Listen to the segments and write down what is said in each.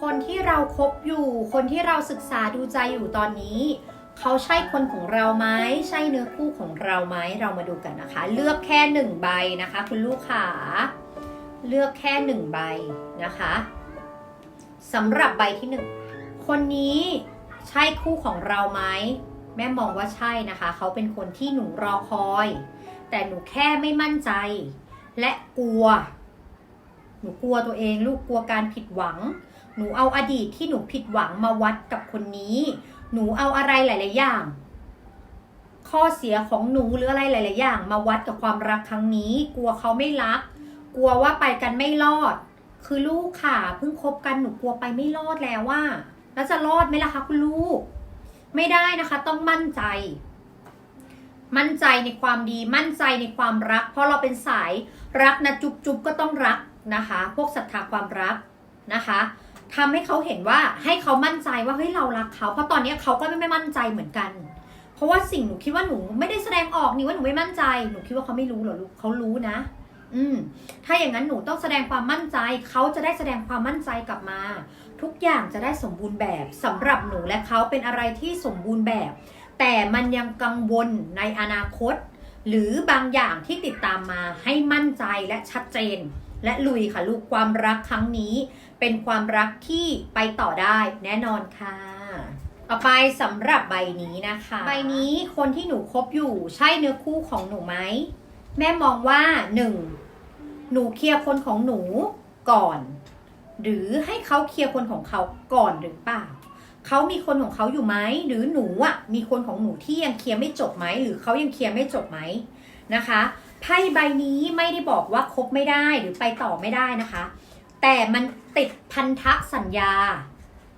คนที่เราคบอยู่ คนที่เราศึกษาดูใจอยู่ตอนนี้ เขาใช่คนของเราไหมใช่เนื้อคู่ของเราไหมเรามาดูกันนะคะ เลือกแค่หนึ่งใบนะคะ คุณลูกขาเลือกแค่หนึ่งใบนะคะสำหรับใบที่หนึ่งคนนี้ใช่คู่ของเราไหมแม่มองว่าใช่นะคะ เขาเป็นคนที่หนูรอคอย แต่หนูแค่ไม่มั่นใจ และกลัว หนูกลัวตัวเอง ลูกกลัวการผิดหวัง หนูเอาอดีตที่หนูผิดหวังมาวัดกับคนนี้ หนูเอาอะไรหลาย ๆ อย่าง ข้อเสียของหนูหรืออะไรหลาย ๆ อย่าง มาวัดกับความรักครั้งนี้ กลัวเขาไม่รัก กลัวว่าไปกันไม่รอด คือลูกค่ะเพิ่งคบกันหนูกลัวไปไม่รอดแล้วว่า แล้วจะรอดไหมล่ะคะคุณลูก ไม่ได้นะคะ ต้องมั่นใจ มั่นใจในความดี มั่นใจในความรัก เพราะเราเป็นสายรักนะจุ๊บจุบก็ต้องรักนะคะ พวกศรัทธาความรักนะคะ ทำให้เขาเห็นว่าให้เขามั่นใจว่าเฮ้ยเรารักเขาเพราะตอนนี้เขาก็ไม่ไม่มั่นใจเหมือนกัน เพราะว่าสิ่งหนูคิดว่าหนูไม่ได้แสดงออกนี่ว่าหนูไม่มั่นใจหนูคิดว่าเขาไม่รู้เหรอลูกเขารู้นะ อืม ถ้าอย่างนั้นหนูต้องแสดงความมั่นใจ เขาจะได้แสดงความมั่นใจกลับมา ทุกอย่างจะได้สมบูรณ์แบบสำหรับหนูและเขาเป็นอะไรที่สมบูรณ์แบบ แต่มันยังกังวลในอนาคต หรือบางอย่างที่ติดตามมาให้มั่นใจและชัดเจน และลุยค่ะลูกความรักครั้งนี้เป็นความรักที่ไปต่อได้แน่นอนค่ะต่อไปสำหรับใบนี้นะคะ ใบนี้คนที่หนูคบอยู่ใช่เนื้อคู่ของหนูไหมแม่มองว่าหนึ่งหนูเคลียร์คนของหนูก่อน หรือให้เขาเคลียร์คนของเขาก่อนหรือเปล่าเขามีคนของเขาอยู่ไหมหรือหนูอะมีคนของหนูที่ยังเคลียร์ไม่จบไหมหรือเขายังเคลียร์ไม่จบไหมนะคะ ไพ่ใบนี้ไม่ได้บอกว่าคบไม่ได้หรือไปต่อไม่ได้นะคะ แต่มันติดพันธะสัญญา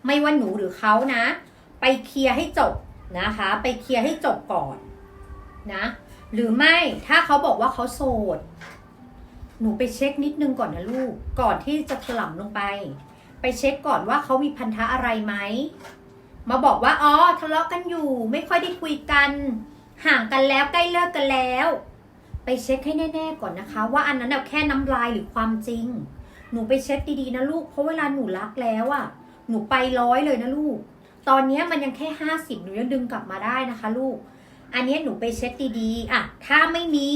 ไม่ว่าหนูหรือเขานะ ไปเคลียร์ให้จบนะคะ ไปเคลียร์ให้จบก่อนนะ หรือไม่ถ้าเขาบอกว่าเขาโสด หนูไปเช็คนิดนึงก่อนนะลูก ก่อนที่จะถล่มลงไป ไปเช็คก่อนว่าเขามีพันธะอะไรไหมมาบอกว่าอ๋อทะเลาะกันอยู่ ไม่ค่อยได้คุยกัน ห่างกันแล้วใกล้เลิกกันแล้ว ไปเช็คให้แน่ๆก่อนนะคะ ว่าอันนั้นน่ะแค่น้ำลายหรือความจริง หนูไปเช็คดีๆนะลูก เพราะเวลาหนูรักแล้วอะ่ะหนูไปร้อยเลยนะลูก ตอนนี้มันยังแค่ห้าสิบหนูยังดึงกลับมาได้นะคะ ลูก อันนี้หนูไปเช็คดีๆอะถ้าไม่มี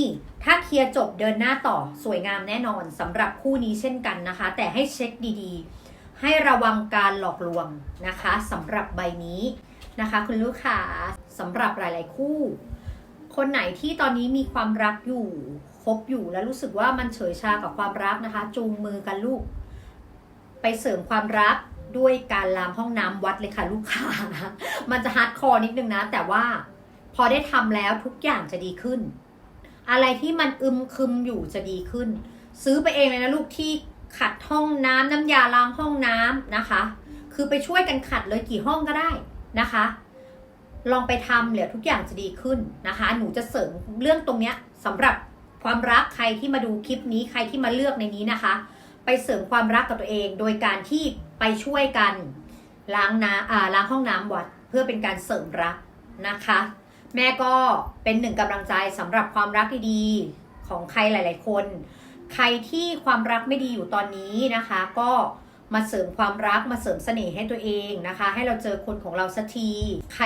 ถ้าเคลียร์จบเดินหน้าต่อสวยงามแน่นอนสำหรับคู่นี้เช่นกันนะคะ แต่ให้เช็คดีๆ ให้ระวังการหลอกลวงนะคะสำหรับใบนี้นะคะ คุณลูกค้าสำหรับหลาย ๆ คู่ คนไหนที่ตอนนี้มีความรักอยู่คบอยู่แล้วรู้สึกว่ามันเฉยชากับความรักนะคะ จูงมือกันลูก ไปเสริมความรักด้วยการล้างห้องน้ำวัดเลยค่ะลูกค้ามันจะฮาร์ดคอร์นิดนึงนะ แต่ว่าพอได้ทำแล้วทุกอย่างจะดีขึ้น อะไรที่มันอึมครึมอยู่จะดีขึ้น ซื้อไปเองเลยนะลูกที่ขัดห้องน้ำน้ำยาล้างห้องน้ำนะคะ คือไปช่วยกันขัดเลยกี่ห้องก็ได้นะคะ ลองไปทำเดี๋ยทุกอย่างจะดีขึ้นนะคะ หนูจะเสริมเรื่องตรงเนี้ยสำหรับความรักใครที่มาดูคลิปนี้ใครที่มาเลือกในนี้นะคะ ไปเสริมความรักกับตัวเอง โดยการที่ไปช่วยกันล้างน้ำอ่าล้างห้องน้ำวัด เพื่อเป็นการเสริมรักนะคะ แม่ก็เป็นหนึ่งกำลังใจสำหรับความรักดีๆของใครหลาย ๆ คน ใครที่ความรักไม่ดีอยู่ตอนนี้นะคะ ก็ มาเสริมความรักมาเสริมเสน่ห์ให้ตัวเองนะคะ ให้เราเจอคนของเราสักที ใคร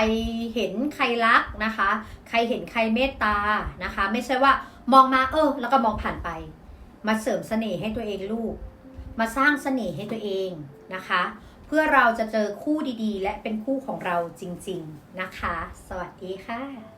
เห็นใครรักนะคะ ใครเห็นใครเมตตานะคะ ไม่ใช่ว่ามองมาเออ แล้วก็มองผ่านไป มาเสริมเสน่ห์ให้ตัวเองลูก มาสร้างเสน่ห์ให้ตัวเองนะคะ เพื่อเราจะเจอคู่ดีๆ และเป็นคู่ของเราจริง ๆนะคะ สวัสดีค่ะ